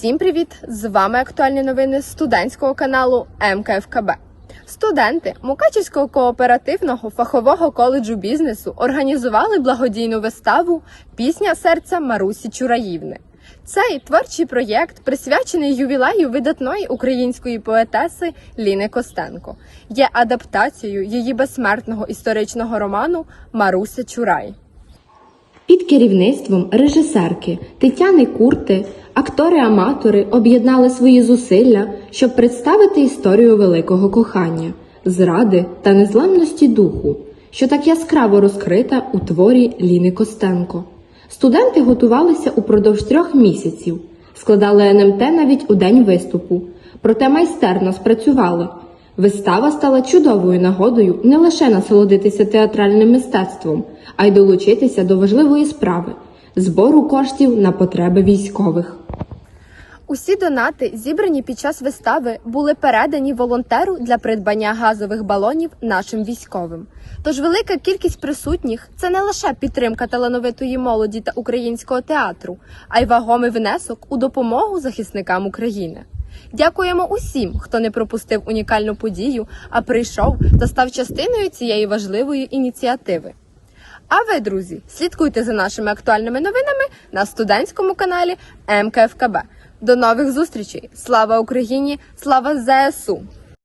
Всім привіт! З вами актуальні новини студентського каналу МКФКБ. Студенти Мукачівського кооперативного фахового коледжу бізнесу організували благодійну виставу Пісня серця Марусі Чураївни. Цей творчий проєкт присвячений ювілею видатної української поетеси Ліни Костенко. Є адаптацією її безсмертного історичного роману Маруся Чурай. Під керівництвом режисерки Тетяни Курти актори-аматори об'єднали свої зусилля, щоб представити історію великого кохання, зради та незламності духу, що так яскраво розкрита у творі Ліни Костенко. Студенти готувалися упродовж трьох місяців, складали НМТ навіть у день виступу, проте майстерно спрацювали. Вистава стала чудовою нагодою не лише насолодитися театральним мистецтвом, а й долучитися до важливої справи збору коштів на потреби військових. Усі донати, зібрані під час вистави, були передані волонтеру для придбання газових балонів нашим військовим. Тож велика кількість присутніх це не лише підтримка талановитої молоді та українського театру, а й вагомий внесок у допомогу захисникам України. Дякуємо усім, хто не пропустив унікальну подію, а прийшов та став частиною цієї важливої ініціативи. А ви, друзі, слідкуйте за нашими актуальними новинами на студентському каналі МКФКБ. До нових зустрічей! Слава Україні! Слава ЗСУ!